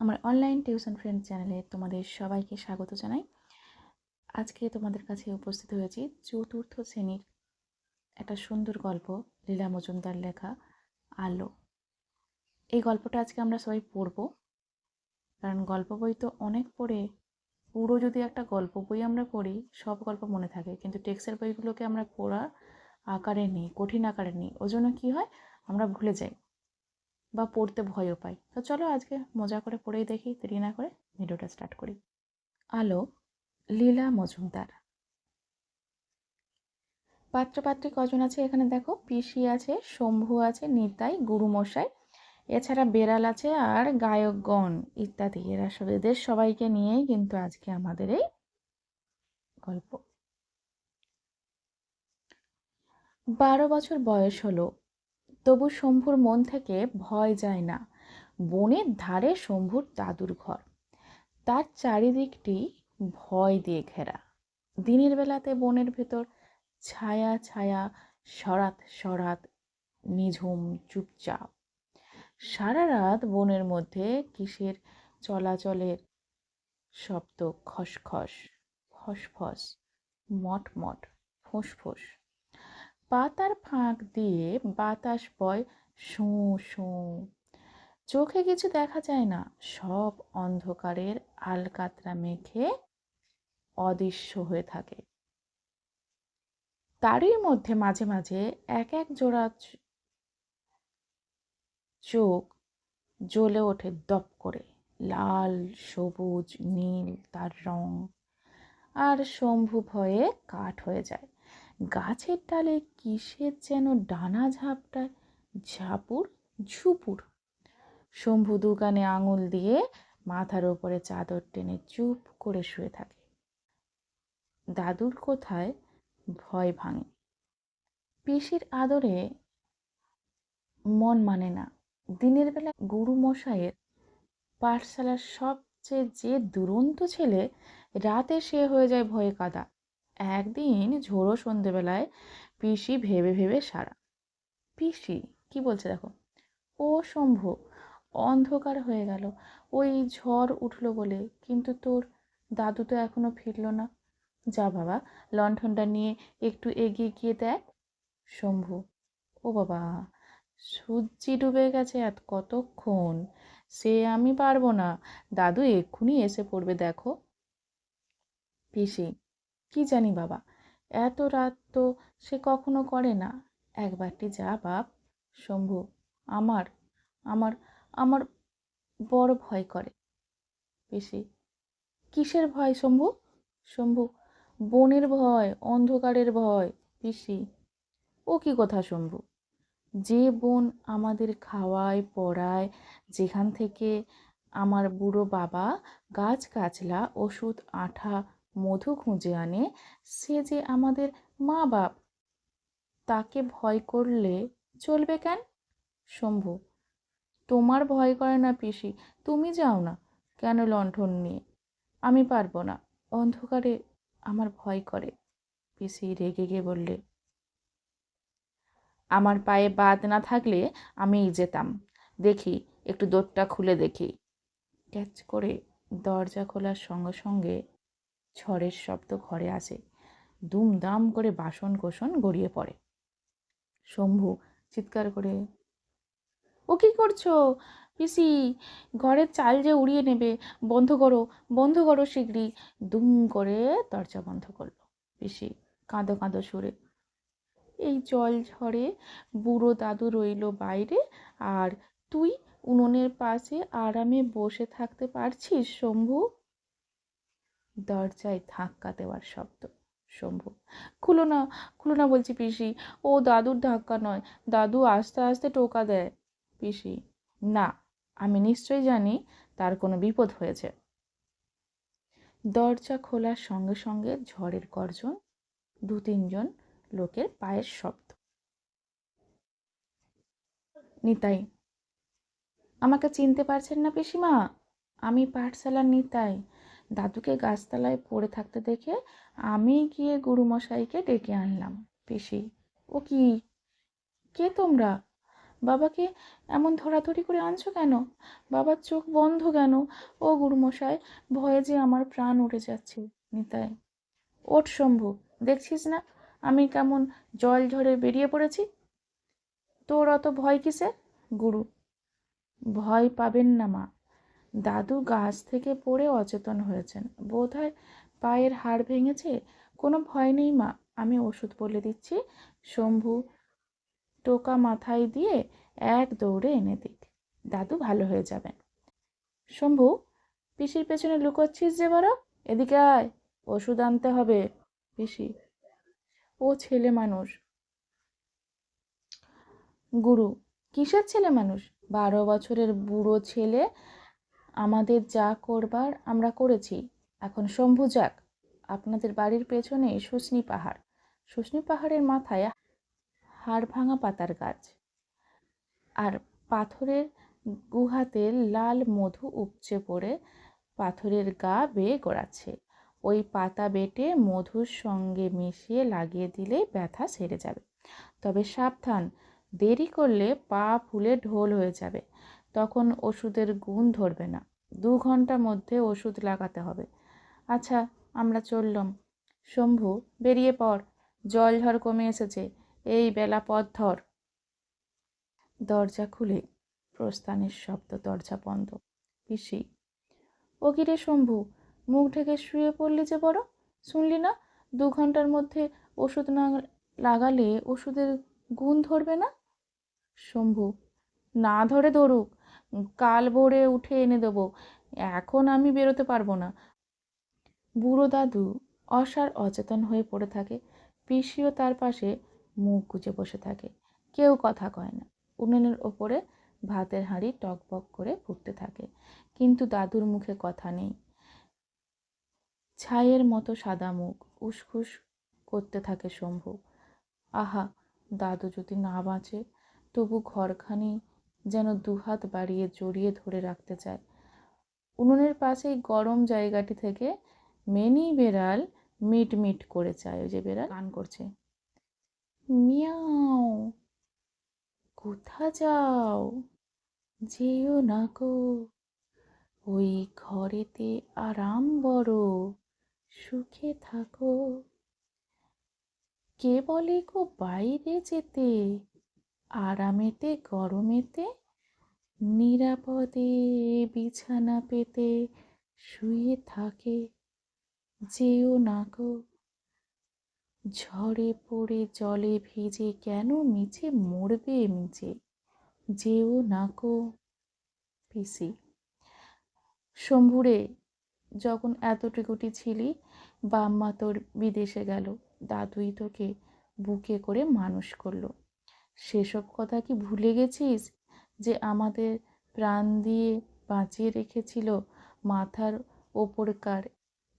আমার online tuition friend চ্যানেলে তোমাদের সবাইকে স্বাগত জানাই। আজকে তোমাদের কাছে উপস্থিত হয়েছি চতুর্থ শ্রেণির একটা সুন্দর গল্প, লীলা মজুমদার লেখা, আলো। এই গল্পটা আজকে আমরা সবাই পড়ব। কারণ গল্প বই তো অনেক পড়ে, পুরো যদি একটা গল্প বই আমরা পড়ি, সব গল্প মনে থাকে। কিন্তু টেক্সের বইগুলোকে আমরা পড়া আকারে নিই, কঠিন আকারে নিই। ওই জন্য কী হয়? আমরা ভুলে যাই। বা পড়তে ভয়ও পাই। তো চলো আজকে মজা করে পড়েই দেখি, দেরি না করে ভিডিওটা স্টার্ট করি। আলো, লীলা মজুমদার। পাত্রপাত্রী কজন আছে এখানে দেখো? পিসি আছে, শম্ভু আছে, নিতাই, গুরুমশাই, এছাড়া বেড়াল আছে আর গায়কগণ ইত্যাদি। এরা সব এদের সবাইকে নিয়েই কিন্তু আজকে আমাদের এই গল্প। বারো বছর বয়স হলো। তবু শম্ভুর মন থেকে ভয় যায় না। বনের ধারে শম্ভুর দাদুর ঘর। তার চারিদিকটি ভয় দিয়ে ঘেরা। দিনের বেলাতে বনের ভেতর ছায়া ছায়া সরাত সরাত নিঝুম চুপচাপ। সারা রাত বনের মধ্যে কিসের চলাচলের শব্দ খসখস, ফসফস, মটমট ফোঁস। পাতার ফাঁক দিয়ে বাতাস বয় শোঁ শোঁ চোখে কিছু দেখা যায় না। সব অন্ধকারের আলকাতরা মেঘে অদৃশ্য হয়ে থাকে। তারই মধ্যে মাঝে মাঝে এক এক জোড়া চোখ জ্বলে ওঠে দপ করে। লাল, সবুজ, নীল, তার রং। আর শম্ভু ভয়ে কাঠ হয়ে যায়। গাছের ডালে কিসের যেন ডানা ঝাপটায় ঝাপুর, ঝুপুর। শম্ভু দুগানে আঙুল দিয়ে মাথার ওপরে চাদর টেনে চুপ করে শুয়ে থাকে। দাদুর কোথায়? ভয় ভাঙে। পিসির আদরে মন মানে না। দিনের বেলা গুরু মশাইয়ের পাঠশালার সবচেয়ে যে দুরন্ত ছেলে, রাতে সে হয়ে যায় ভয়ে কাদা। একদিন ঝোড়ো সন্ধেবেলায় পিসি ভেবে ভেবে সারা। পিসি, কি বলছে দেখো? ও শম্ভু, অন্ধকার হয়ে গেল। ওই ঝড় উঠল বলে, কিন্তু তোর দাদু তো এখনও ফিরল না। যা বাবা, লণ্ঠনটা নিয়ে একটু এগিয়ে গিয়ে দেখ। শম্ভু, ও বাবা, সূর্যি ডুবে গেছে এত কতক্ষণ? সে আমি পারব না। দাদু এক্ষুনি এসে পড়বে, দেখো। পিসি কি জানি বাবা, এত রাত তো সে কখনো করে না। একবারটি যা বাপ, শম্ভু, আমার আমার আমার বড় ভয় করে। পিসি কিসের ভয় শম্ভু? শম্ভু, বনের ভয়, অন্ধকারের ভয়, পিসি, ও কি কথা শম্ভু? যে বোন আমাদের খাওয়ায়, পড়ায়, যেখান থেকে আমার বুড়ো বাবা গাছ, গাছলা, ওষুধ, আঠা মধু খুঁজে আনে, সে যে আমাদের মা বাপ তাকে ভয় করলে চলবে কেন? শম্ভু, তোমার ভয় করে না পিসি, তুমি যাও না। কেন লণ্ঠন নিয়ে? আমি পারব না। অন্ধকারে আমার ভয় করে। পিসি রেগে গিয়ে বললে, আমার পায়ে বাদ না থাকলে আমিই যেতাম। দেখি, একটু দোরটা খুলে দেখি। ক্যাচ করে দরজা খোলার সঙ্গে সঙ্গে ঝড়ের শব্দ ঘরে আসে। দুমদাম করে বাসন কোসন গড়িয়ে পড়ে। শম্ভু চিৎকার করে, ও কি করছ? পিসি, ঘরের চাল যে উড়িয়ে নেবে, বন্ধ করো বন্ধ করো শীঘ্রই দুম করে দরজা বন্ধ করল। পিসি কাঁদো কাঁদো সুরে, এই জল ঝড়ে বুড়ো দাদু রইল বাইরে, আর তুই উনুনের পাশে আরামে বসে থাকতে পারছিস শম্ভু? দরজায় ধাক্কা দেওয়ার শব্দ। শম্ভু, খুলো না খুলো না বলছি পিসি। ও দাদুর ধাক্কা নয়, দাদু আস্তে আস্তে টোকা দেয়। পিসি, না, আমি নিশ্চয়ই জানি তার কোনো বিপদ হয়েছে। দরজা খোলার সঙ্গে সঙ্গে ঝড়ের গর্জন, দু তিনজন লোকের পায়ের শব্দ। নিতাই, আমাকে চিনতে পারছেন না পিসিমা? আমি পাঠশালার নিতাই। দাদুকে গাছতলায় পড়ে থাকতে দেখে আমি গিয়ে গুরুমশাইকে ডেকে আনলাম। পিসি, ও কি? কে তোমরা? বাবাকে এমন ধরাধরি করে আনছো কেন? বাবার চোখ বন্ধ কেন? ও গুরুমশাই, ভয়ে যে আমার প্রাণ উঠে যাচ্ছে। নিতাই, ওঠ শম্ভু, দেখছিস না? আমি কেমন জল ঝরে বেরিয়ে পড়েছি? তোর অত ভয় কিসে গুরু, ভয় পাবেন না মা। দাদু গাছ থেকে পড়ে অচেতন হয়েছেন। বোধহয় পায়ের হাড় ভেঙেছে? কোনো ভয় নেই মা, আমি ওষুধ বলে দিচ্ছি। শম্ভু টোকা মাথায় দিয়ে এক দৌড়ে এনে দিক। দাদু ভালো হয়ে যাবেন। শম্ভু, পিসির পেছনে লুকোচ্ছিস যে বড়? এদিকে আয়, ওষুধ আনতে হবে। পিসি, ও ছেলে মানুষ। গুরু, কিসের ছেলে মানুষ? বারো বছরের বুড়ো ছেলে আমাদের যা করবার আমরা করেছি। এখন শম্ভু যাক, আপনাদের বাড়ির পেছনে শুশনি পাহাড়। শুশনি পাহাড়ের মাথায় হাড় ভাঙা পাতার গাছ। আর পাথরের গুহাতে লাল মধু উপচে পড়ে পাথরের গা বেয়ে গড়াচ্ছে। ওই পাতা বেটে মধুর সঙ্গে মিশিয়ে লাগিয়ে দিলেই ব্যথা সেরে যাবে। তবে সাবধান, দেরি করলে পা ফুলে ঢোল হয়ে যাবে। তখন ওষুধের গুণ ধরবে না। দু ঘণ্টার মধ্যে ওষুধ লাগাতে হবে। আচ্ছা আমরা চললাম। শম্ভু, বেরিয়ে পড়। জল ঝড় কমে এসেছে। এই বেলা পথ ধর। দরজা খুলে প্রস্থানের শব্দ দরজা বন্ধ। পিসি, ও কিরে শম্ভু, মুখ ঢেকে শুয়ে পড়লি যে বড়? শুনলি না? দু ঘণ্টার মধ্যে ওষুধ না লাগালে ওষুধের গুণ ধরবে না? শম্ভু, না ধরে ধরুক। কাল ভোরে উঠে এনে দেবো, এখন আমি বেরোতে পারব না। বুড়ো দাদু অসার অচেতন হয়ে পড়ে থাকে, পিসিও তার পাশে মুখ গুজে বসে থাকে, কেউ কথা কয় না। উনুনের ওপরে ভাতের হাঁড়ি টকবক করে ফুটতে থাকে, কিন্তু দাদুর মুখে কথা নেই। ছাইয়ের মতো সাদা মুখ উসখুস করতে থাকে শম্ভু। আহা, দাদু যদি না বাঁচে, তবু ঘরখানি যেন দুহাত বাড়িয়ে জড়িয়ে ধরে রাখতে চায়। উনুনের পাশেই গরম জায়গাটি থেকে মেনি বেড়াল মিট মিট করে চায়। ওই যে বেড়াল গান করছে। মিয়াও কোথা যাও? যেও না গো। ওই ঘরেতে আরাম বড়, সুখে থাকো। কে বলে গো বাইরে যেতে? আরামেতে, গরমেতে, নিরাপদে বিছানা পেতে শুয়ে থাকে। যেও না গো। ঝড়ে পড়ে জলে ভিজে কেন মিছে? মরবে মিছে। যেও না গো। পিসি শম্ভুরে, যখন এতটুকুটি ছিলি, বাম্মা তোর বিদেশে গেল। দাদুই তোকে বুকে করে মানুষ করল। সেসব কথা কি ভুলে গেছিস? যে আমাদের প্রাণ দিয়ে বাঁচিয়ে রেখেছিল মাথার ওপরকার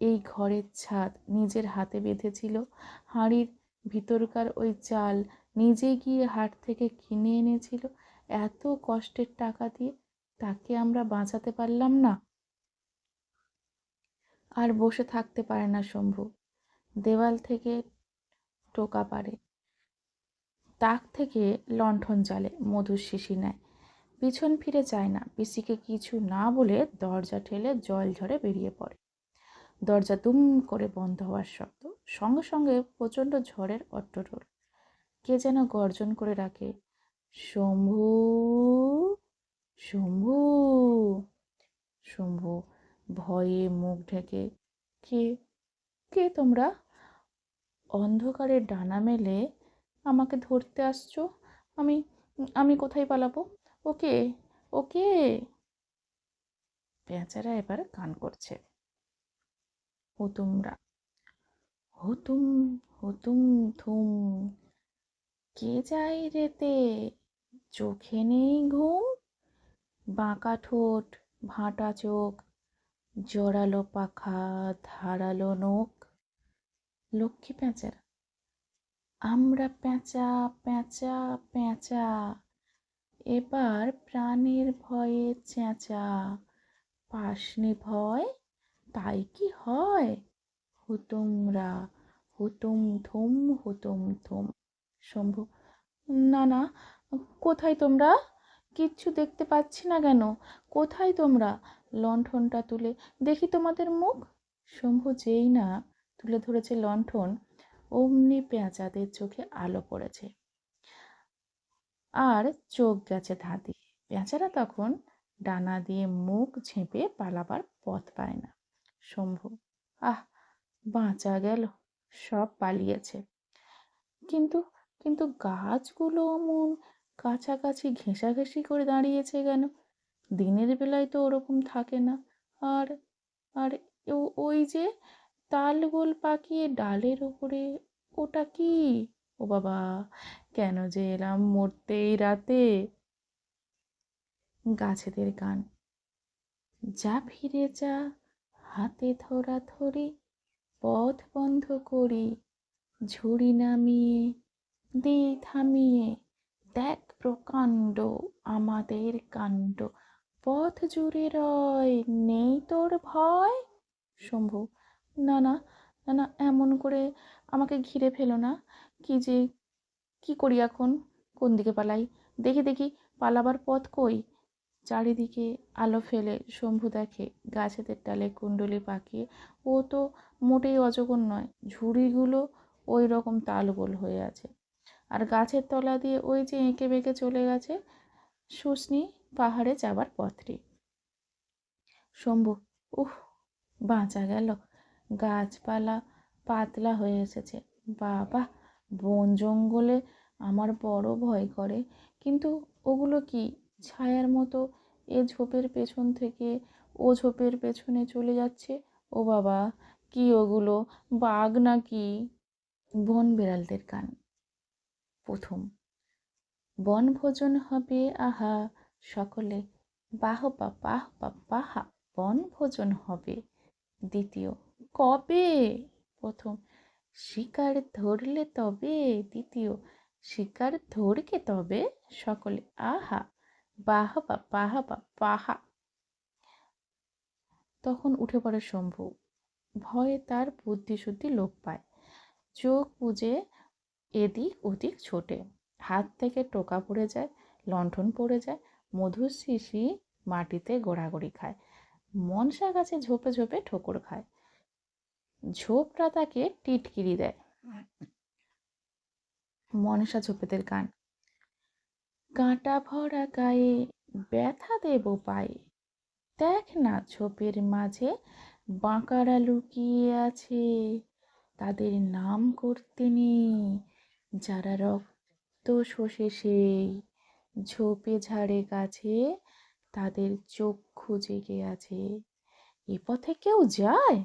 এই ঘরের ছাদ নিজের হাতে বেঁধেছিল। হাঁড়ির ভিতরকার ওই চাল নিজে গিয়ে হাট থেকে কিনে এনেছিল। এত কষ্টের টাকা দিয়ে তাকে আমরা বাঁচাতে পারলাম না। আর বসে থাকতে পারে না শম্ভু। দেওয়াল থেকে টোকা পারে। তাক থেকে লণ্ঠন জ্বালে, মধুর শিশি নেয়। পিছন ফিরে যায় না। পিসিকে কিছু না বলে দরজা ঠেলে জল ঝরে বেরিয়ে পড়ে। দরজা দুম করে বন্ধ হওয়ার শব্দ, সঙ্গে সঙ্গে প্রচণ্ড ঝড়ের অট্টরোল কে যেন গর্জন করে রাখে শম্ভু শম্ভু শম্ভু, ভয়ে মুখ ঢেকে, কে কে তোমরা? অন্ধকারে ডানা মেলে আমাকে ধরতে আসছো? আমি আমি কোথায় পালাবো? ওকে ওকে। পেঁচারা এবার গান করছে। হুতুমরা। হুতুম হুতুম থুম কে যায় রেতে? চোখে নেই ঘুম? বাঁকা ঠোঁট, ভাঁটা চোখ। জোরালো পাখা, ধারালো নোখ। লক্ষ্মী পেঁচারা আমরা প্যাঁচা প্যাঁচা প্যাঁচা। এবার প্রাণের ভয়ে চেঁচা। পাশনি ভয়, তাই কি হয়? হুতুমরা হুতুম থুম হুতুম থুম শম্ভু, না না, কোথায় তোমরা? কিচ্ছু দেখতে পাচ্ছি না কেন? কোথায় তোমরা? লণ্ঠনটা তুলে দেখি তোমাদের মুখ। শম্ভু যেই না তুলে ধরেছে লণ্ঠন অমনি পেঁচাদের চোখে আলো পড়েছে। আর চোখ গেছে ধাঁধি। পেঁচারা তখন ডানা দিয়ে মুখ ঝেঁপে পালাবার পথ পায় না। শম্ভু, আহ, বাঁচা গেল, সব পালিয়েছে। কিন্তু কিন্তু গাছগুলো অমন কাছাকাছি ঘেঁষাঘেঁষি করে দাঁড়িয়েছে কেন? দিনের বেলায় তো ওরকম থাকে না। আর আর ওই যে তালগোল পাকিয়ে ডালের উপরে, ওটা কি? ও বাবা, কেন যে এলাম মরতে এই রাতে? গাছেদের গান, যা ফিরে যা, হাতে ধরা ধরি, পথ বন্ধ করি, ঝুড়ি নামিয়ে দে থামিয়ে, দেখ প্রকাণ্ড আমাদের কাণ্ড, পথ জুড়ে রয়, নেই তোর ভয়? শম্ভু না না না না, এমন করে আমাকে ঘিরে ফেলো না। কি যে, কি করি এখন? কোন দিকে পালাই? দেখি দেখি, পালাবার পথ কই? চারিদিকে আলো ফেলে শম্ভু দেখে গাছেদের ডালে কুণ্ডলি পাকিয়ে। ও তো মোটেই অজগর নয়, ঝুড়িগুলো ওই রকম তালগোল হয়ে আছে। আর গাছের তলা দিয়ে ওই যে এঁকে বেঁকে চলে গেছে শুশনি পাহাড়ে যাবার পথটি। শম্ভু, উহ, বাঁচা গেল। গাছপালা পাতলা হয়ে এসেছে। বাবা, বন জঙ্গলে আমার বড় ভয় করে। কিন্তু ওগুলো কি? ছায়ার মতো এ ঝোপের পেছন থেকে ও ঝোপের পেছনে চলে যাচ্ছে? ও বাবা, কি ওগুলো? বাঘ নাকি? বন বিড়ালদের গান প্রথম বনভোজন হবে, আহা, সকলে বাহ বা বাহ বা বাহা বনভোজন হবে। দ্বিতীয় কবে? প্রথম, শিকার ধরলে তবে? দ্বিতীয়, শিকার ধরকে তবে? সকলে, আহা বাহ বা বাহা বা বাহা। তখন উঠে পড়ে শম্ভু। ভয়ে তার বুদ্ধিশুদ্ধি লোপ পায়। চোখ বুজে এদিক ওদিক ছোটে। হাত থেকে টোকা পড়ে যায়, লণ্ঠন পড়ে যায়, মধুর শিশি মাটিতে গোড়াগড়ি খায়। মনসা গাছে ঝোপে ঝোপে ঠোকর খায়। ঝোপটা তাকে টিটকিরি দেয়। মনসা ঝোপেদের গান। কাঁটা ভরা গায়ে ব্যথা দেব পায়ে। দেখ না ঝোপের মাঝে বাঁকারা লুকিয়ে আছে। তাদের নাম করতে নেই। যারা রক্ত শোষে সেই ঝোপে ঝাড়ে গাছে, তাদের চক্ষু জেগে আছে। এ পথে কেউ যায়?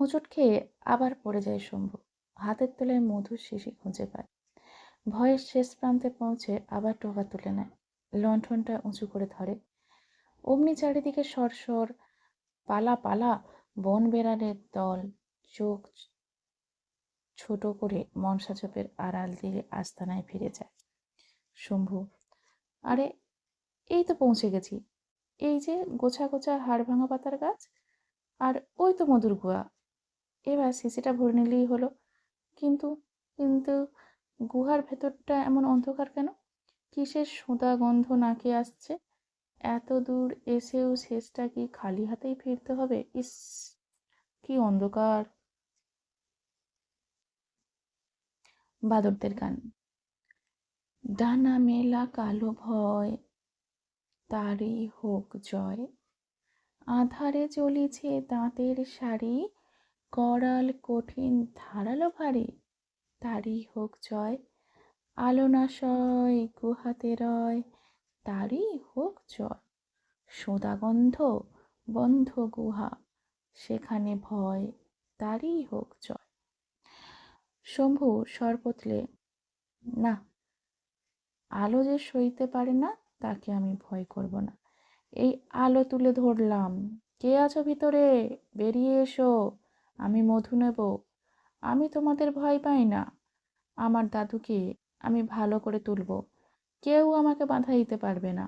হোঁচট খেয়ে আবার পড়ে যায় শম্ভু। হাতের তলায় মধুর শিশি খুঁজে পায়। ভয়ের শেষ প্রান্তে পৌঁছে আবার টোকা তুলে নেয়। লণ্ঠনটা উঁচু করে ধরে। অমনি চারিদিকে সরসর, পালা পালা, বন বেড়ালের দল, চোখ ছোট করে মনসা চোপের আড়াল দিয়ে আস্তানায় ফিরে যায়। শম্ভু, আরে, এই তো পৌঁছে গেছি। এই যে গোছা গোছা হাড় ভাঙা পাতার গাছ, আর ওই তো মধুর গুয়া এবার সিসিটা ভরে নিলেই হলো। কিন্তু কিন্তু গুহার ভেতরটা এমন অন্ধকার কেন? কিসের সোঁদা গন্ধ নাকে আসছে? এত দূর এসেও শেষটা কি খালি হাতেই ফিরতে হবে? ইস, কি অন্ধকার। বাদরদের গান। ডানা মেলা কালো ভয়, তারই হোক জয়। আধারে চলিছে দাঁতের শাড়ি করাল কঠিন ধারালো ভারী। তারই হোক জয় আলো না সয় গুহাতে রয়, তারই হোক জয়। সোদাগন্ধ বন্ধ গুহা, সেখানে ভয়, তারই হোক জয়। শম্ভু সর্বত্রে না, আলো যে সইতে পারে না, তাকে আমি ভয় করব না। এই আলো তুলে ধরলাম। কে আছো ভিতরে? বেরিয়ে এসো। আমি মধু নেব। আমি তোমাদের ভয় পাই না। আমার দাদুকে আমি ভালো করে তুলব। কেউ আমাকে বাধা দিতে পারবে না।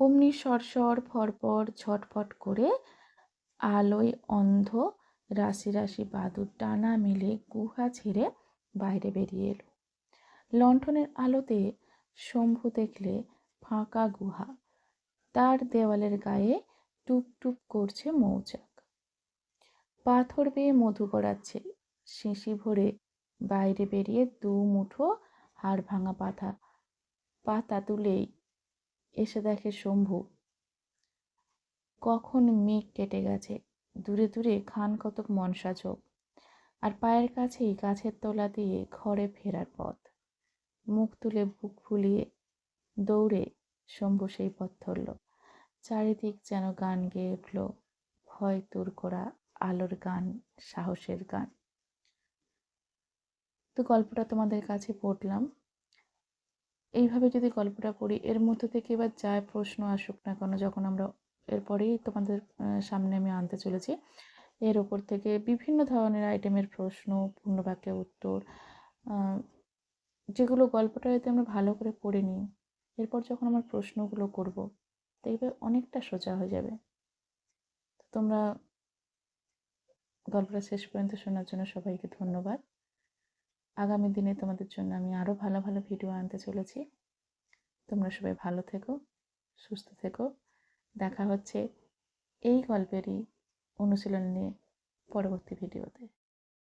অমনি সরসর, ফরফর, ঝটফট করে আলোয় অন্ধ রাশি রাশি বাদুর টানা মেলে গুহা ছেড়ে বাইরে বেরিয়ে এলো। লণ্ঠনের আলোতে শম্ভু দেখলে ফাঁকা গুহা। তার দেওয়ালের গায়ে টুপ টুপ করছে মৌচাক পাথর বেয়ে মধু গড়াচ্ছে। শিশি ভরে বাইরে বেরিয়ে দু মুঠো হাড় ভাঙা পাতা পাতা তুলেই এসে দেখে শম্ভু। কখন মেঘ কেটে গেছে। দূরে দূরে খান কতক মনসা ঝোপ। আর পায়ের কাছেই গাছের তলা দিয়ে ঘরে ফেরার পথ। মুখ তুলে বুক ফুলিয়ে দৌড়ে শম্ভু সেই পথ ধরল। চারিদিক যেন গান গেয়ে উঠল। ভয় দূর করা আলোর গান, সাহসের গান। তো গল্পটা তোমাদের কাছে পড়লাম। এইভাবে যদি গল্পটা পড়ি, এর মধ্যে থেকে এবার যায় প্রশ্ন আসুক না কেন, যখন আমরা এরপরেই তোমাদের সামনে আমি আনতে চলেছি, এর ওপর থেকে বিভিন্ন ধরনের আইটেমের প্রশ্ন পূর্ণবাক্যের উত্তর যেগুলো গল্পটা হয়তো আমরা ভালো করে পড়ে নিই, এরপর যখন আমার প্রশ্নগুলো করব, দেখবে অনেকটা সোজা হয়ে যাবে। তোমরা গল্পটা শেষ পর্যন্ত শোনার জন্য সবাইকে ধন্যবাদ। আগামী দিনে তোমাদের জন্য আমি আরও ভালো ভালো ভিডিও আনতে চলেছি। তোমরা সবাই ভালো থেকো, সুস্থ থেকো। দেখা হচ্ছে এই গল্পেরই অনুশীলন নিয়ে পরবর্তী ভিডিওতে।